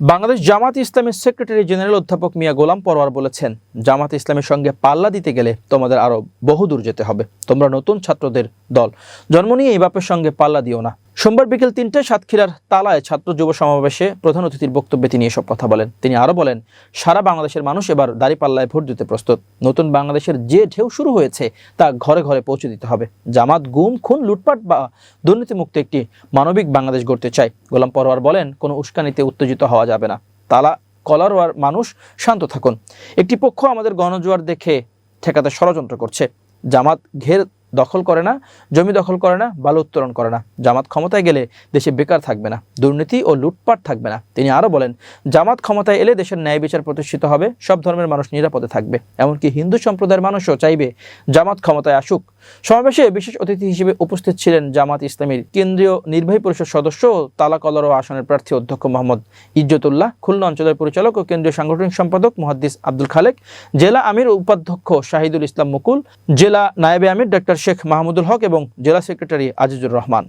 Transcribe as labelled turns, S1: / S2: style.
S1: বাংলাদেশ জামাত ইসলামের secretary general অধ্যাপক মিয়া গোলাম পরোয়ার বলেছেন, জামাত ইসলামের সঙ্গে পাল্লা দিতে গেলে তোমাদের আরও বহুদূর যেতে হবে। তোমরা নতুন ছাত্রদের দল। জন্ম নিয়ে এই বাপের সঙ্গে পাল্লা দিও না। সোমবার বিকেল তিনটায় সাতক্ষীরার তালায় ছাত্র যুব সমাবেশে প্রধান অতিথির বক্তব্যে তিনি এসব কথা বলেন। তিনি আরও বলেন, সারা বাংলাদেশের মানুষ এবার দাঁড়িপাল্লায় ভোট দিতে প্রস্তুত। নতুন বাংলাদেশের যে ঢেউ শুরু হয়েছে তা ঘরে ঘরে পৌঁছে দিতে হবে। জামাত গুম, খুন, লুটপাট বা দুর্নীতিমুক্ত একটি মানবিক বাংলাদেশ গড়তে চায়। গোলাম পরোয়ার বলেন, কোনো উস্কানিতে উত্তেজিত হওয়া যাবে না। তালা কলারোয়ার মানুষ শান্ত থাকুন। একটি পক্ষ আমাদের গণজোয়ার দেখে ঠেকাতে ষড়যন্ত্র করছে। জামাত ঘের দখল করে না, জমি দখল করে না, বালু উত্তোলন করে না। জামাত ক্ষমতায় গেলে দেশে বেকার থাকবে না, দুর্নীতি ও লুটপাট থাকবে না। তিনি আরও বলেন, জামাত ক্ষমতায় এলে দেশের ন্যায় বিচার প্রতিষ্ঠিত হবে, সব ধর্মের মানুষ নিরাপদে থাকবে। এমনকি হিন্দু সম্প্রদায়ের মানুষও চাইবে, জামাত ক্ষমতায় আসুক সমাবেশে বিশেষ অতিথি হিসেবে উপস্থিত ছিলেন জামাত ইসলামীর কেন্দ্রীয় নির্বাহী পরিষদ সদস্য ও আসনের প্রার্থী অধ্যক্ষ মোহাম্মদ ইজ্জতুল্লাহ, খুলনা অঞ্চলের পরিচালক ও কেন্দ্রীয় সাংগঠনিক সম্পাদক মহাদ্দিস আব্দুল খালেক, জেলা আমির উপাধ্যক্ষ শাহিদুল ইসলাম মুকুল, জেলা নায়েবে আমির ডক্টর শেখ মাহমুদুল হক এবং জেলা সেক্রেটারি আজিজুর রহমান।